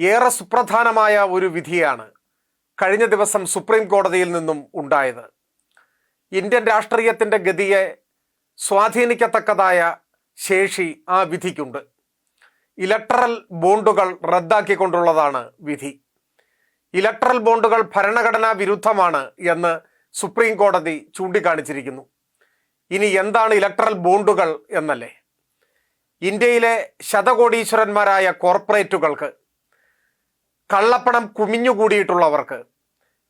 ഏറെ സുപ്രധാനമായ ഒരു വിധിയാണ് കഴിഞ്ഞ ദിവസം സുപ്രീം കോടതിയിൽ നിന്നും ഉണ്ടായത്. ഇന്ത്യൻ രാഷ്ട്രീയത്തിന്റെ ഗതിയെ സ്വാധീനിക്കത്തക്കതായ ശേഷി ആ വിധിക്കുണ്ട്. ഇലക്ട്രൽ ബോണ്ടുകൾ റദ്ദാക്കിക്കൊണ്ടുള്ളതാണ് വിധി. ഇലക്ട്രൽ ബോണ്ടുകൾ ഭരണഘടനാ വിരുദ്ധമാണ് എന്ന് സുപ്രീം കോടതി ചൂണ്ടിക്കാണിച്ചിരിക്കുന്നു. ഇനി എന്താണ് ഇലക്ട്രൽ ബോണ്ടുകൾ എന്നല്ലേ? ഇന്ത്യയിലെ ശതകോടീശ്വരന്മാരായ കോർപ്പറേറ്റുകൾക്ക് കള്ളപ്പണം കുമിഞ്ഞുകൂടിയിട്ടുള്ളവർക്ക്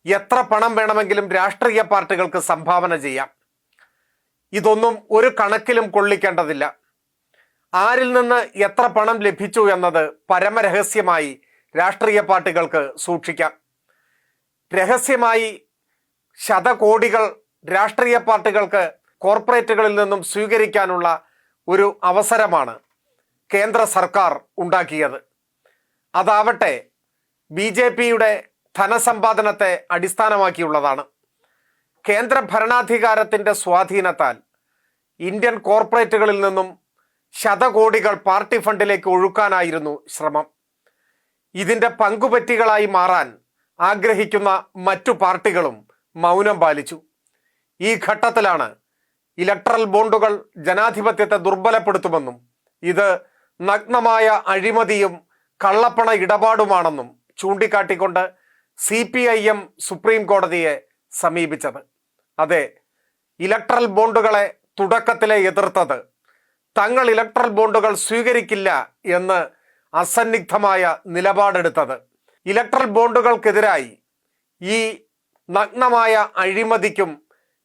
എത്ര പണം വേണമെങ്കിലും രാഷ്ട്രീയ പാർട്ടികൾക്ക് സംഭാവന ചെയ്യാം. ഇതൊന്നും ഒരു കണക്കിലും കൊള്ളിക്കേണ്ടതില്ല. ആരിൽ നിന്ന് എത്ര പണം ലഭിച്ചു എന്നത് പരമരഹസ്യമായി രാഷ്ട്രീയ പാർട്ടികൾക്ക് സൂക്ഷിക്കാം. രഹസ്യമായി ശതകോടികൾ രാഷ്ട്രീയ പാർട്ടികൾക്ക് കോർപ്പറേറ്റുകളിൽ നിന്നും സ്വീകരിക്കാനുള്ള ഒരു അവസരമാണ് കേന്ദ്ര സർക്കാർ ഉണ്ടാക്കിയത്. അതാവട്ടെ ബി ജെ പിയുടെ ധനസമ്പാദനത്തെ അടിസ്ഥാനമാക്കിയുള്ളതാണ്. കേന്ദ്ര ഭരണാധികാരത്തിന്റെ സ്വാധീനത്താൽ ഇന്ത്യൻ കോർപ്പറേറ്റുകളിൽ നിന്നും ശതകോടികൾ പാർട്ടി ഫണ്ടിലേക്ക് ഒഴുക്കാനായിരുന്നു ശ്രമം. ഇതിന്റെ പങ്കുപറ്റികളായി മാറാൻ ആഗ്രഹിക്കുന്ന മറ്റു പാർട്ടികളും മൗനം പാലിച്ചു. ഈ ഘട്ടത്തിലാണ് ഇലക്ട്രൽ ബോണ്ടുകൾ ജനാധിപത്യത്തെ ദുർബലപ്പെടുത്തുമെന്നും ഇത് നഗ്നമായ അഴിമതിയും കള്ളപ്പണ ഇടപാടുമാണെന്നും ചൂണ്ടിക്കാട്ടിക്കൊണ്ട് C P I M supreme കോടതിയെ സമീപിച്ചത്. അതെ ഇലക്ട്രൽ ബോണ്ടുകളെ തുടക്കത്തിലെ എതിർത്തത്. തങ്ങൾ ഇലക്ട്രൽ ബോണ്ടുകൾ സ്വീകരിക്കില്ല എന്ന് അസന്നിഗ്ധമായ നിലപാടെടുത്തത്. ഇലക്ട്രൽ ബോണ്ടുകൾക്കെതിരായി ഈ നഗ്നമായ അഴിമതിക്കും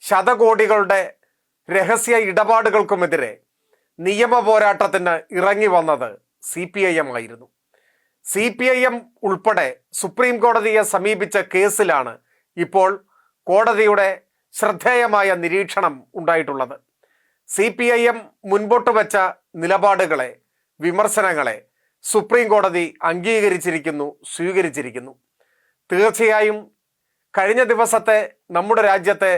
ശതകോടികളുടെ രഹസ്യ ഇടപാടുകൾക്കുമെതിരെ നിയമ പോരാട്ടത്തിന് ഇറങ്ങി വന്നത് സി പി ഐ എം ആയിരുന്നു. സി പി ഐ എം ഉൾപ്പെടെ സുപ്രീം കോടതിയെ സമീപിച്ച കേസിലാണ് ഇപ്പോൾ കോടതിയുടെ ശ്രദ്ധേയമായ നിരീക്ഷണം ഉണ്ടായിട്ടുള്ളത്. സി പി ഐ എം മുൻപോട്ട് വച്ച നിലപാടുകളെ വിമർശനങ്ങളെ സുപ്രീം കോടതി അംഗീകരിച്ചിരിക്കുന്നു സ്വീകരിച്ചിരിക്കുന്നു. തീർച്ചയായും കഴിഞ്ഞ ദിവസത്തെ നമ്മുടെ രാജ്യത്തെ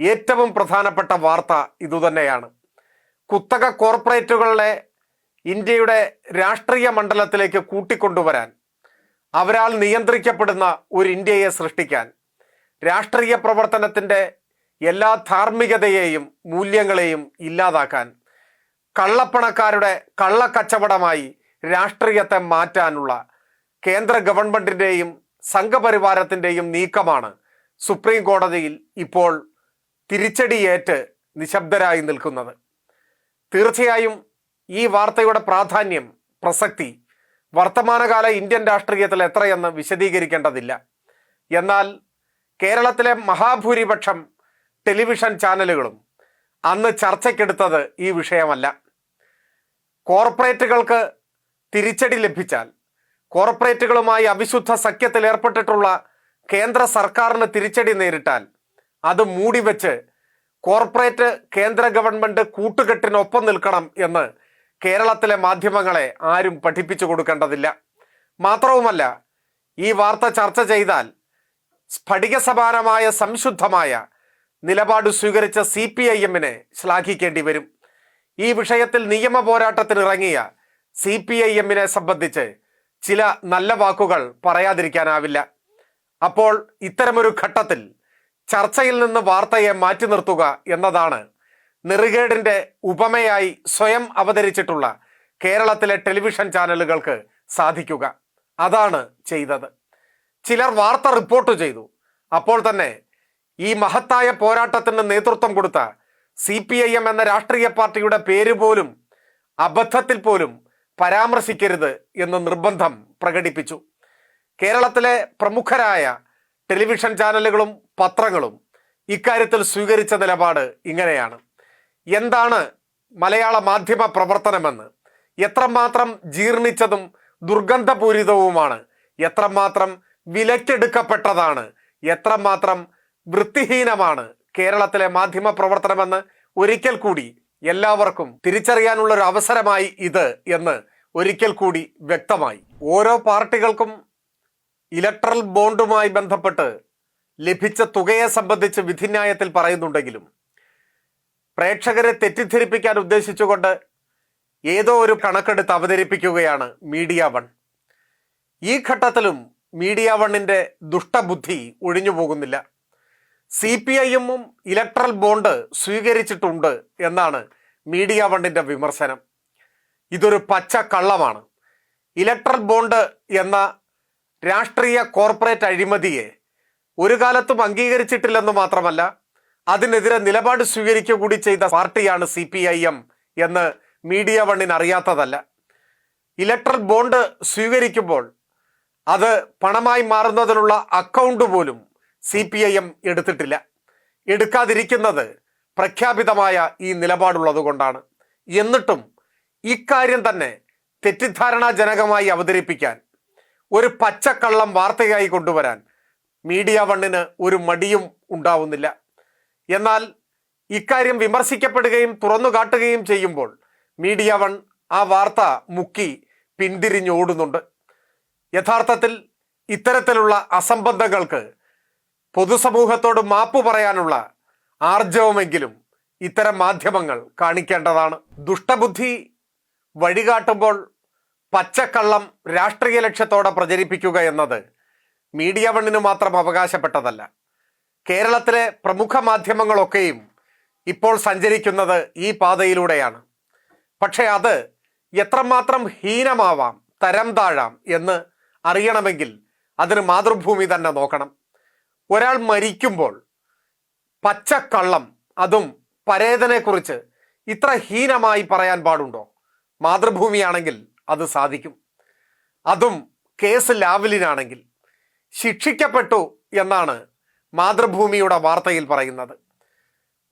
ഏറ്റവും പ്രധാനപ്പെട്ട വാർത്ത ഇതുതന്നെയാണ്. കുത്തക കോർപ്പറേറ്റുകളെ ഇന്ത്യയുടെ രാഷ്ട്രീയ മണ്ഡലത്തിലേക്ക് കൂട്ടിക്കൊണ്ടുവരാൻ അവരാൽ നിയന്ത്രിക്കപ്പെടുന്ന ഒരു ഇന്ത്യയെ സൃഷ്ടിക്കാൻ രാഷ്ട്രീയ പ്രവർത്തനത്തിന്റെ എല്ലാ ധാർമ്മികതയെയും മൂല്യങ്ങളെയും ഇല്ലാതാക്കാൻ കള്ളപ്പണക്കാരുടെ കള്ളക്കച്ചവടമായി രാഷ്ട്രീയത്തെ മാറ്റാനുള്ള കേന്ദ്ര ഗവൺമെന്റിന്റെയും സംഘപരിവാരത്തിന്റെയും നീക്കമാണ് സുപ്രീം കോടതിയിൽ ഇപ്പോൾ തിരിച്ചടിയേറ്റ് നിശബ്ദരായി നിൽക്കുന്നത്. തീർച്ചയായും ഈ വാർത്തയുടെ പ്രാധാന്യം പ്രസക്തി വർത്തമാനകാല ഇന്ത്യൻ രാഷ്ട്രീയത്തിൽ എത്രയെന്ന് വിശദീകരിക്കേണ്ടതില്ല. എന്നാൽ കേരളത്തിലെ മഹാഭൂരിപക്ഷം ടെലിവിഷൻ ചാനലുകളും അന്ന് ചർച്ചയ്ക്കെടുത്തത് ഈ വിഷയമല്ല. കോർപ്പറേറ്റുകൾക്ക് തിരിച്ചടി ലഭിച്ചാൽ കോർപ്പറേറ്റുകളുമായി അവിശുദ്ധ സഖ്യത്തിൽ ഏർപ്പെട്ടിട്ടുള്ള കേന്ദ്ര സർക്കാരിന് തിരിച്ചടി നേരിട്ടാൽ അത് മൂടിവെച്ച് കോർപ്പറേറ്റ് കേന്ദ്ര ഗവൺമെന്റ് കൂട്ടുകെട്ടിനൊപ്പം നിൽക്കണം എന്ന് കേരളത്തിലെ മാധ്യമങ്ങളെ ആരും പഠിപ്പിച്ചു കൊടുക്കേണ്ടതില്ല. മാത്രവുമല്ല ഈ വാർത്ത ചർച്ച ചെയ്താൽ സ്ഫടിക സമാനമായ സംശുദ്ധമായ നിലപാട് സ്വീകരിച്ച സി പി ഐ എമ്മിനെ ശ്ലാഘിക്കേണ്ടി വരും. ഈ വിഷയത്തിൽ നിയമ പോരാട്ടത്തിനിറങ്ങിയ സി പി ഐ എമ്മിനെ സംബന്ധിച്ച് ചില നല്ല വാക്കുകൾ പറയാതിരിക്കാനാവില്ല. അപ്പോൾ ഇത്തരമൊരു ഘട്ടത്തിൽ ചർച്ചയിൽ നിന്ന് വാർത്തയെ മാറ്റി നിർത്തുക എന്നതാണ് നെറുകേടിന്റെ ഉപമയായി സ്വയം അവതരിച്ചിട്ടുള്ള കേരളത്തിലെ ടെലിവിഷൻ ചാനലുകൾക്ക് സാധിക്കുക. അതാണ് ചെയ്തത്. ചിലർ വാർത്ത റിപ്പോർട്ട് ചെയ്തു. അപ്പോൾ തന്നെ ഈ മഹത്തായ പോരാട്ടത്തിന് നേതൃത്വം കൊടുത്ത സി പി ഐ എം എന്ന രാഷ്ട്രീയ പാർട്ടിയുടെ പേര് പോലും അബദ്ധത്തിൽ പോലും പരാമർശിക്കരുത് എന്ന് നിർബന്ധം പ്രകടിപ്പിച്ചു. കേരളത്തിലെ പ്രമുഖരായ ടെലിവിഷൻ ചാനലുകളും പത്രങ്ങളും ഇക്കാര്യത്തിൽ സ്വീകരിച്ച നിലപാട് ഇങ്ങനെയാണ്. എന്താണ് മലയാള മാധ്യമ പ്രവർത്തനമെന്ന്? എത്രമാത്രം ജീർണിച്ചതും ദുർഗന്ധപൂരിതവുമാണ്? എത്രമാത്രം വിലക്കെടുക്കപ്പെട്ടതാണ് എത്രമാത്രം വൃത്തിഹീനമാണ് കേരളത്തിലെ മാധ്യമ പ്രവർത്തനമെന്ന് ഒരിക്കൽ കൂടി എല്ലാവർക്കും തിരിച്ചറിയാനുള്ള ഒരു അവസരമായി ഇത് എന്ന് ഒരിക്കൽ കൂടി വ്യക്തമായി. ഓരോ പാർട്ടികൾക്കും ഇലക്ട്രൽ ബോണ്ടുമായി ബന്ധപ്പെട്ട് ലഭിച്ച തുകയെ സംബന്ധിച്ച് വിധിന്യായത്തിൽ പറയുന്നുണ്ടെങ്കിലും പ്രേക്ഷകരെ തെറ്റിദ്ധരിപ്പിക്കാൻ ഉദ്ദേശിച്ചുകൊണ്ട് ഏതോ ഒരു കണക്കെടുത്ത് അവതരിപ്പിക്കുകയാണ് മീഡിയ വൺ. ഈ ഘട്ടത്തിലും മീഡിയ വണ്ണിന്റെ ദുഷ്ടബുദ്ധി ഒഴിഞ്ഞു പോകുന്നില്ല. സി പി ഐ എമ്മും ഇലക്ട്രൽ ബോണ്ട് സ്വീകരിച്ചിട്ടുണ്ട് എന്നാണ് മീഡിയ വണ്ണിന്റെ വിമർശനം. ഇതൊരു പച്ച കള്ളമാണ്. ഇലക്ട്രൽ ബോണ്ട് എന്ന രാഷ്ട്രീയ കോർപ്പറേറ്റ് അഴിമതിയെ ഒരു കാലത്തും അംഗീകരിച്ചിട്ടില്ലെന്ന് മാത്രമല്ല അതിനെതിരെ നിലപാട് സ്വീകരിക്കുക കൂടി ചെയ്ത പാർട്ടിയാണ് സി പി ഐ എം എന്ന് മീഡിയ വണ്ണിന് അറിയാത്തതല്ല. ഇലക്ട്രൽ ബോണ്ട് സ്വീകരിക്കുമ്പോൾ അത് പണമായി മാറുന്നതിനുള്ള അക്കൗണ്ട് പോലും സി പി ഐ എം എടുത്തിട്ടില്ല. എടുക്കാതിരിക്കുന്നത് പ്രഖ്യാപിതമായ ഈ നിലപാടുള്ളത് കൊണ്ടാണ്. എന്നിട്ടും ഇക്കാര്യം തന്നെ തെറ്റിദ്ധാരണാജനകമായി അവതരിപ്പിക്കാൻ ഒരു പച്ചക്കള്ളം വാർത്തയായി കൊണ്ടുവരാൻ മീഡിയ വണ്ണിന് ഒരു മടിയും ഉണ്ടാവുന്നില്ല. എന്നാൽ ഇക്കാര്യം വിമർശിക്കപ്പെടുകയും തുറന്നു കാട്ടുകയും ചെയ്യുമ്പോൾ മീഡിയ വൺ ആ വാർത്ത മുക്കി പിന്തിരിഞ്ഞോടുന്നുണ്ട്. യഥാർത്ഥത്തിൽ ഇത്തരത്തിലുള്ള അസംബന്ധങ്ങൾക്ക് പൊതുസമൂഹത്തോട് മാപ്പ് പറയാനുള്ള ആർജവമെങ്കിലും ഇത്തരം മാധ്യമങ്ങൾ കാണിക്കേണ്ടതാണ്. ദുഷ്ടബുദ്ധി വഴികാട്ടുമ്പോൾ പച്ചക്കള്ളം രാഷ്ട്രീയ ലക്ഷ്യത്തോടെ പ്രചരിപ്പിക്കുക എന്നത് മീഡിയ വണ്ണിന് മാത്രം അവകാശപ്പെട്ടതല്ല. കേരളത്തിലെ പ്രമുഖ മാധ്യമങ്ങളൊക്കെയും ഇപ്പോൾ സഞ്ചരിക്കുന്നത് ഈ പാതയിലൂടെയാണ്. പക്ഷേ അത് എത്രമാത്രം ഹീനമാവാം തരം താഴാം എന്ന് അറിയണമെങ്കിൽ അതിന് മാതൃഭൂമി തന്നെ നോക്കണം. ഒരാൾ മരിക്കുമ്പോൾ പച്ചക്കള്ളം അതും പരേതനെക്കുറിച്ച് ഇത്ര ഹീനമായി പറയാൻ പാടുണ്ടോ? മാതൃഭൂമിയാണെങ്കിൽ അത് സാധിക്കും. അതും കേസ് ലാവലിനാണെങ്കിൽ ശിക്ഷിക്കപ്പെട്ടു എന്നാണ് മാതൃഭൂമിയുടെ വാർത്തയിൽ പറയുന്നത്.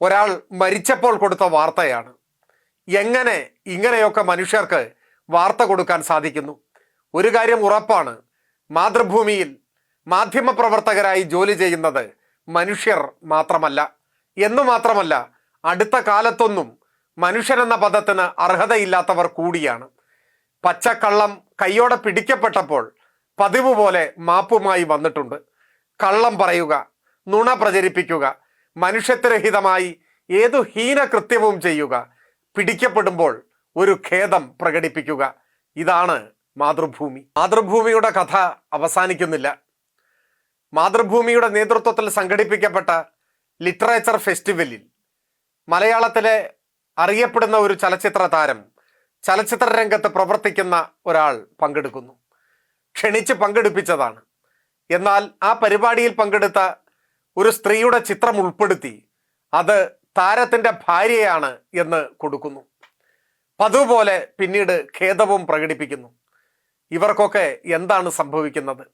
ഒരാൾ മരിച്ചപ്പോൾ കൊടുത്ത വാർത്തയാണ്. എങ്ങനെ ഇങ്ങനെയൊക്കെ മനുഷ്യർക്ക് വാർത്ത കൊടുക്കാൻ സാധിക്കുന്നു? ഒരു കാര്യം ഉറപ്പാണ്. മാതൃഭൂമിയിൽ മാധ്യമപ്രവർത്തകരായി ജോലി ചെയ്യുന്നത് മനുഷ്യർ മാത്രമല്ല. എന്നു മാത്രമല്ല അടുത്ത കാലത്തൊന്നും മനുഷ്യനെന്ന പദത്തിന് അർഹതയില്ലാത്തവർ കൂടിയാണ്. പച്ചക്കള്ളം കൈയോടെ പിടിക്കപ്പെട്ടപ്പോൾ പതിവ് പോലെ മാപ്പുമായി വന്നിട്ടുണ്ട്. കള്ളം പറയുക നുണ പ്രചരിപ്പിക്കുക. മനുഷ്യത്വരഹിതമായി ഏതു ഹീനകൃത്യവും ചെയ്യുക. പിടിക്കപ്പെടുമ്പോൾ ഒരു ഖേദം പ്രകടിപ്പിക്കുക. ഇതാണ് മാതൃഭൂമി. മാതൃഭൂമിയുടെ കഥ അവസാനിക്കുന്നില്ല. മാതൃഭൂമിയുടെ നേതൃത്വത്തിൽ സംഘടിപ്പിക്കപ്പെട്ട ലിറ്ററേച്ചർ ഫെസ്റ്റിവലിൽ മലയാളത്തിലെ അറിയപ്പെടുന്ന ഒരു ചലച്ചിത്ര താരം ചലച്ചിത്ര രംഗത്ത് പ്രവർത്തിക്കുന്ന ഒരാൾ പങ്കെടുക്കുന്നു. ക്ഷണിച്ച് പങ്കെടുപ്പിച്ചതാണ്. എന്നാൽ ആ പരിപാടിയിൽ പങ്കെടുത്ത ഒരു സ്ത്രീയുടെ ചിത്രം ഉൾപ്പെടുത്തി അത് താരത്തിന്റെ ഭാര്യയാണ് എന്ന് കൊടുക്കുന്നു. പതുപോലെ പിന്നീട് ഖേദവും പ്രകടിപ്പിക്കുന്നു. ഇവർക്കൊക്കെ എന്താണ് സംഭവിക്കുന്നത്?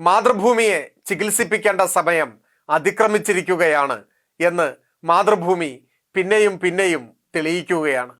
മാതൃഭൂമിയെ ചികിത്സിപ്പിക്കേണ്ട സമയം അതിക്രമിച്ചിരിക്കുകയാണ് എന്ന് മാതൃഭൂമി പിന്നെയും പിന്നെയും തെളിയിക്കുകയാണ്.